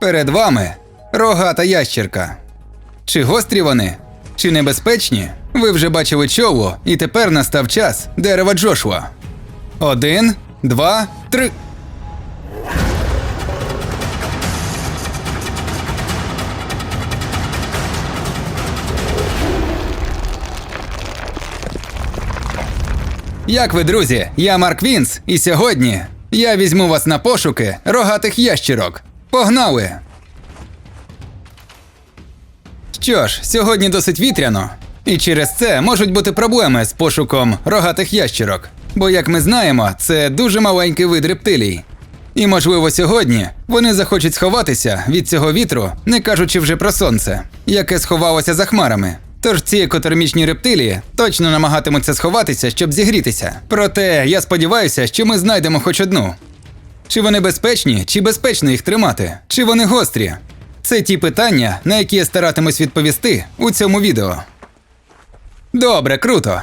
Перед вами рогата ящерка. Чи гострі вони? Чи небезпечні? Ви вже бачили чову, і тепер настав час дерева Джошуа. Один, два, три. Як ви, друзі? Я Марк Вінс, і сьогодні я візьму вас на пошуки рогатих ящерок. Погнали! Що ж, сьогодні досить вітряно, і через це можуть бути проблеми з пошуком рогатих ящерок. Бо, як ми знаємо, це дуже маленький вид рептилій. І, можливо, сьогодні вони захочуть сховатися від цього вітру, не кажучи вже про сонце, яке сховалося за хмарами. Тож ці екотермічні рептилії точно намагатимуться сховатися, щоб зігрітися. Проте я сподіваюся, що ми знайдемо хоч одну. Чи вони безпечні, чи безпечно їх тримати? Чи вони гострі? Це ті питання, на які я старатимусь відповісти у цьому відео. Добре, круто.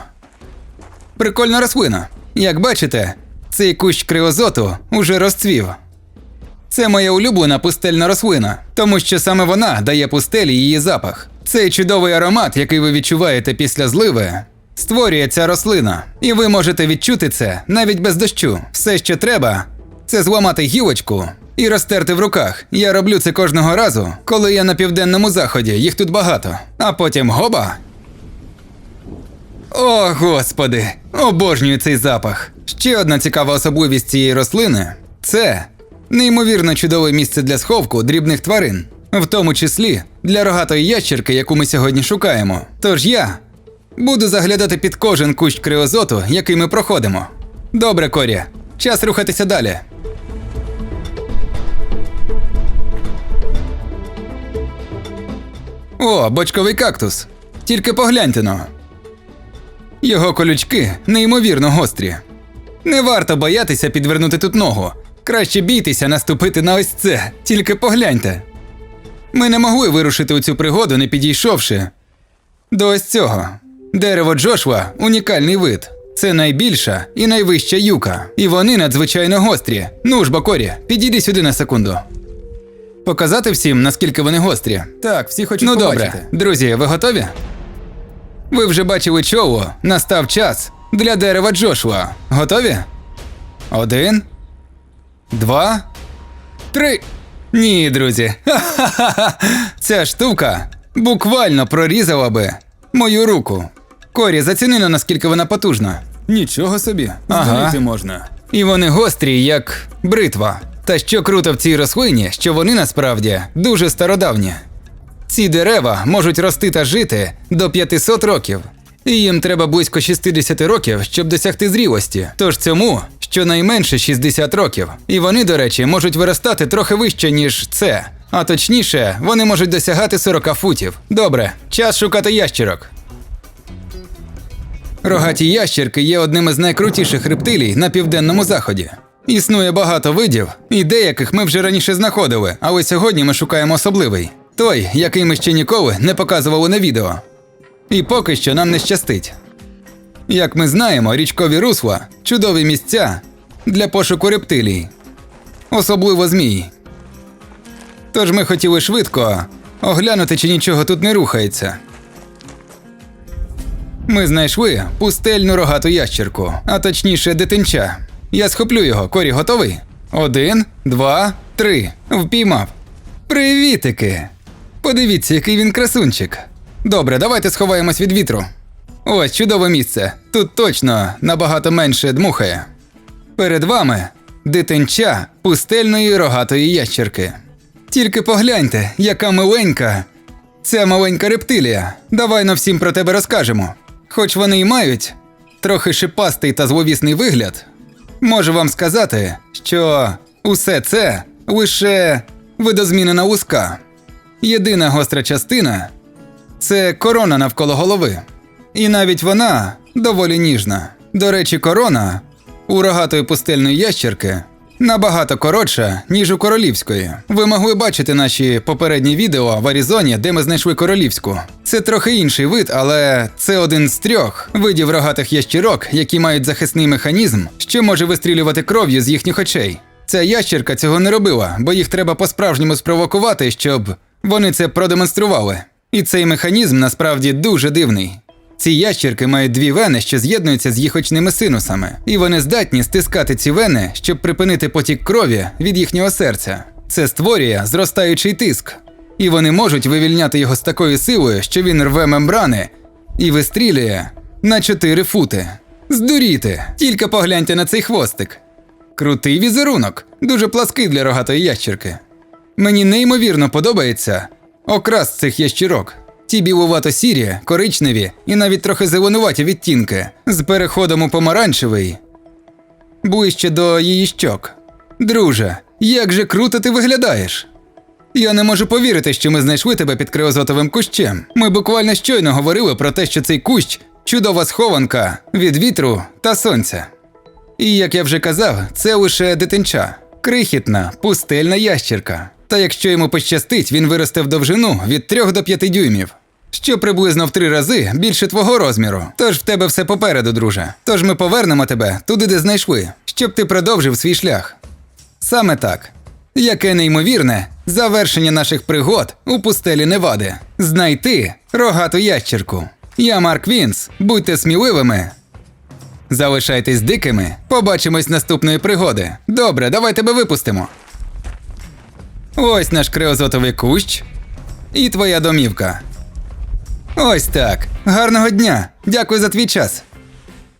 Прикольна рослина. Як бачите, цей кущ криозоту уже розцвів. Це моя улюблена пустельна рослина, тому що саме вона дає пустелі її запах. Цей чудовий аромат, який ви відчуваєте після зливи, створює ця рослина. І ви можете відчути це навіть без дощу. Все, що треба, це зламати гілочку і розтерти в руках. Я роблю це кожного разу, коли я на південному заході, їх тут багато. А потім гоба. О, господи! Обожнюю цей запах. Ще одна цікава особливість цієї рослини це неймовірно чудове місце для сховку дрібних тварин, в тому числі для рогатої ящерки, яку ми сьогодні шукаємо. Тож я буду заглядати під кожен кущ криозоту, який ми проходимо. Добре, Корі, час рухатися далі. О, бочковий кактус. Тільки погляньте но. Його колючки неймовірно гострі. Не варто боятися підвернути тут ногу. Краще бійтеся наступити на ось це, тільки погляньте. Ми не могли вирушити у цю пригоду, не підійшовши до ось цього. Дерево Джошуа унікальний вид. Це найбільша і найвища юка. І вони надзвичайно гострі. Ну ж, Бакорі, підійди сюди на секунду. Показати всім, наскільки вони гострі. Так, всі хочуть Ну побачити. добре, друзі, ви готові? Ви вже бачили чову, настав час для дерева Джошуа. Готові? Один, два, три. Ні, друзі. Ха-ха-ха. Ця штука буквально прорізала би мою руку. Корі, заціни наскільки вона потужна. Нічого собі, Ага. здуріти можна. І вони гострі, як бритва. Та що круто в цій рослині, що вони насправді дуже стародавні. Ці дерева можуть рости та жити до 500 років. І їм треба близько 60 років, щоб досягти зрілості. Тож цьому щонайменше 60 років. І вони, до речі, можуть виростати трохи вище, ніж це. А точніше, вони можуть досягати 40 футів. Добре, час шукати ящерок. Рогаті ящерки є одним із найкрутіших рептилій на південному заході. Існує багато видів, і деяких ми вже раніше знаходили, але сьогодні ми шукаємо особливий той, який ми ще ніколи не показували на відео. І поки що нам не щастить. Як ми знаємо, річкові русла чудові місця для пошуку рептилій, особливо змій. Тож ми хотіли швидко оглянути, чи нічого тут не рухається. Ми знайшли пустельну рогату ящерку, а точніше дитинча. Я схоплю його, корі готовий? Один, два, три. Впіймав. Привітики! Подивіться, який він красунчик. Добре, давайте сховаємось від вітру. Ось чудове місце. Тут точно набагато менше дмухає. Перед вами дитинча пустельної рогатої ящерки. Тільки погляньте, яка миленька Ця маленька рептилія. Давай на всім про тебе розкажемо. Хоч вони й мають трохи шипастий та зловісний вигляд, можу вам сказати, що усе це лише видозмінена луска. Єдина гостра частина це корона навколо голови. І навіть вона доволі ніжна. До речі, корона у рогатої пустельної ящерки набагато коротша, ніж у королівської. Ви могли бачити наші попередні відео в Аризоні, де ми знайшли королівську. Це трохи інший вид, але це один з трьох видів рогатих ящерок, які мають захисний механізм, що може вистрілювати кров'ю з їхніх очей. Ця ящерка цього не робила, бо їх треба по-справжньому спровокувати, щоб вони це продемонстрували. І цей механізм насправді дуже дивний. Ці ящерки мають дві вени, що з'єднуються з їх очними синусами, і вони здатні стискати ці вени, щоб припинити потік крові від їхнього серця. Це створює зростаючий тиск, і вони можуть вивільняти його з такою силою, що він рве мембрани і вистрілює на 4 фути. Здуріти! Тільки погляньте на цей хвостик. Крутий візерунок, дуже плаский для рогатої ящерки. Мені неймовірно подобається окрас цих ящірок. Ті білувато-сірі, коричневі і навіть трохи зеленуваті відтінки з переходом у помаранчевий ближче до її щок. Друже, як же круто ти виглядаєш! Я не можу повірити, що ми знайшли тебе під криозотовим кущем. Ми буквально щойно говорили про те, що цей кущ чудова схованка від вітру та сонця. І як я вже казав, це лише дитинча, крихітна, пустельна ящірка. Та якщо йому пощастить, він виросте в довжину від 3 до 5 дюймів, що приблизно в три рази більше твого розміру. Тож в тебе все попереду, друже. Тож ми повернемо тебе туди, де знайшли, щоб ти продовжив свій шлях. Саме так. Яке неймовірне завершення наших пригод у пустелі Невади. Знайти рогату ящірку. Я Марк Вінс. Будьте сміливими. Залишайтесь дикими. Побачимось наступної пригоди. Добре, давай тебе випустимо. Ось наш криозотовий кущ і твоя домівка. Ось так. Гарного дня. Дякую за твій час.